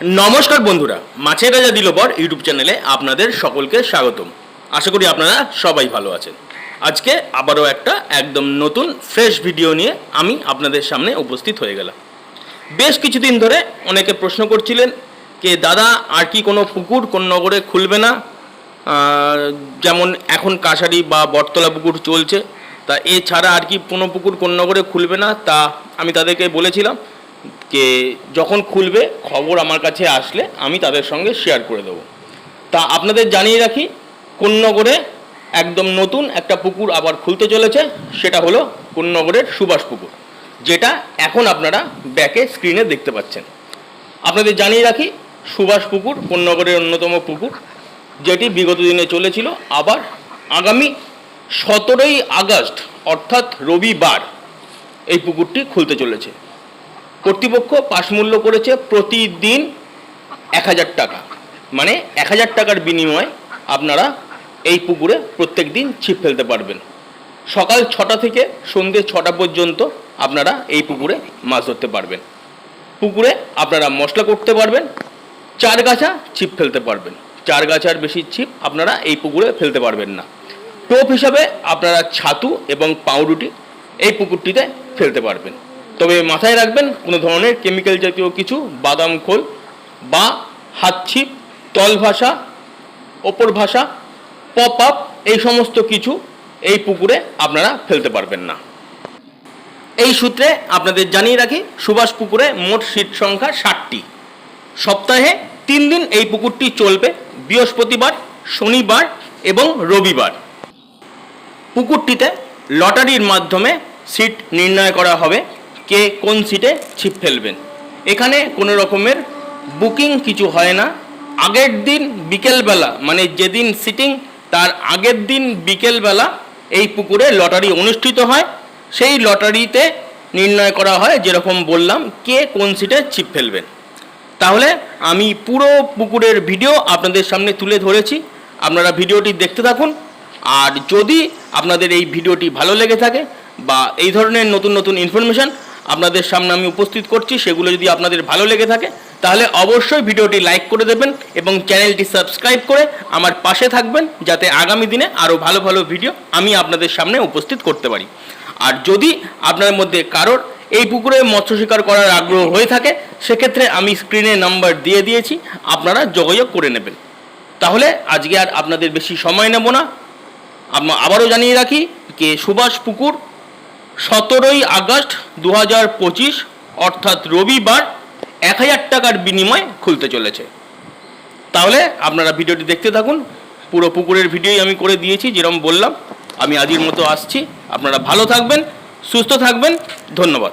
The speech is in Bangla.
নমস্কার বন্ধুরা, মাছের রাজা দিলবর ইউটিউব চ্যানেলে আপনাদের সকলকে স্বাগতম। আশা করি আপনারা সবাই ভালো আছেন। আজকে আবারও একটা একদম নতুন ফ্রেশ ভিডিও নিয়ে আমি আপনাদের সামনে উপস্থিত হয়ে গেলাম। বেশ কিছুদিন ধরে অনেকে প্রশ্ন করছিলেন, কে দাদা, আর কি কোনো পুকুর, কোন নগরে খুলবে না? যেমন এখন কাছারি বা বটতলা পুকুর চলছে, তা এছাড়া আর কি কোনো পুকুর, কোন নগরে খুলবে না? তা আমি তাদেরকে বলেছিলাম যে যখন খুলবে খবর আমার কাছে আসলে আমি তাদের সঙ্গে শেয়ার করে দেবো। তা আপনাদের জানিয়ে রাখি, কোন্নগরে একদম নতুন একটা পুকুর আবার খুলতে চলেছে, সেটা হলো কোন্নগরের সুভাষ পুকুর, যেটা এখন আপনারা ব্যাকে স্ক্রিনে দেখতে পাচ্ছেন। আপনাদের জানিয়ে রাখি, সুভাষ পুকুর কোন্নগরের অন্যতম পুকুর, যেটি বিগত দিনে চলেছিল, আবার আগামী সতেরোই আগস্ট, অর্থাৎ রবিবার, এই পুকুরটি খুলতে চলেছে। কর্তৃপক্ষ পাশ মূল্য করেছে প্রতিদিন এক হাজার টাকা। মানে এক হাজার টাকার বিনিময়ে আপনারা এই পুকুরে প্রত্যেক দিন ছিপ ফেলতে পারবেন। সকাল ছটা থেকে সন্ধ্যে ছটা পর্যন্ত আপনারা এই পুকুরে মাছ ধরতে পারবেন। পুকুরে আপনারা মশলা করতে পারবেন, চার গাছা ছিপ ফেলতে পারবেন। চার গাছার বেশি ছিপ আপনারা এই পুকুরে ফেলতে পারবেন না। টোপ হিসাবে আপনারা ছাতু এবং পাউরুটি এই পুকুরটিতে ফেলতে পারবেন। তবে মাথায় রাখবেন, কোনো ধরনের কেমিক্যাল জাতীয় কিছু, বাদাম খোল বা হাত ছিপ, তল ভাষা, ওপর ভাষা পপ আপ এই সমস্ত কিছু এই পুকুরে আপনারা ফেলতে পারবেন না। এই সূত্রে আপনাদের জানিয়ে রাখি, সুভাষ পুকুরে মোট সিট সংখ্যা ষাটটি। সপ্তাহে তিন দিন এই পুকুরটি চলবে, বৃহস্পতিবার, শনিবার এবং রবিবার। পুকুরটিতে লটারির মাধ্যমে সিট নির্ণয় করা হবে। কে কোন সিটে ছিপ ফেলবেন। এখানে কোনো রকমের বুকিং কিছু হয় না। আগের দিন বিকেলবেলা মানে যেদিন সিটিং তার আগের দিন বিকেলবেলা এই পুকুরে লটারি অনুষ্ঠিত হয়। সেই লটারিতে নির্ণয় করা হয়, যেরকম বললাম, কে কোন সিটে ছিপ ফেলবেন। তাহলে আমি পুরো পুকুরের ভিডিও আপনাদের সামনে তুলে ধরেছি। আপনারা ভিডিওটি দেখতে থাকুন। আর যদি আপনাদের এই ভিডিওটি ভালো লেগে থাকে বা এই ধরনের নতুন নতুন ইনফরমেশান আপনাদের সামনে আমি উপস্থিত করছি। সেগুলো যদি আপনাদের ভালো লেগে থাকে, তাহলে অবশ্যই ভিডিওটি লাইক করে দেবেন এবং চ্যানেলটি সাবস্ক্রাইব করে আমার পাশে থাকবেন, যাতে আগামী দিনে আরও ভালো ভালো ভিডিও আমি আপনাদের সামনে উপস্থিত করতে পারি। আর যদি আপনার মধ্যে কারোর এই পুকুরে মৎস্য শিকার করার আগ্রহ হয়ে থাকে, সেক্ষেত্রে আমি স্ক্রিনে নাম্বার দিয়ে দিয়েছি, আপনারা যোগাযোগ করে নেবেন। তাহলে আজকে আর আপনাদের বেশি সময় নেব না। আবারও জানিয়ে রাখি যে সুভাষ পুকুর সতেরোই আগস্ট দু পঁচিশ, অর্থাৎ রবিবার, এক হাজার টাকার বিনিময় খুলতে চলেছে। তাহলে আপনারা ভিডিওটি দেখতে থাকুন। পুরো পুকুরের ভিডিওই আমি করে দিয়েছি যেরকম বললাম। আমি আজির মতো আসছি। আপনারা ভালো থাকবেন, সুস্থ থাকবেন। ধন্যবাদ।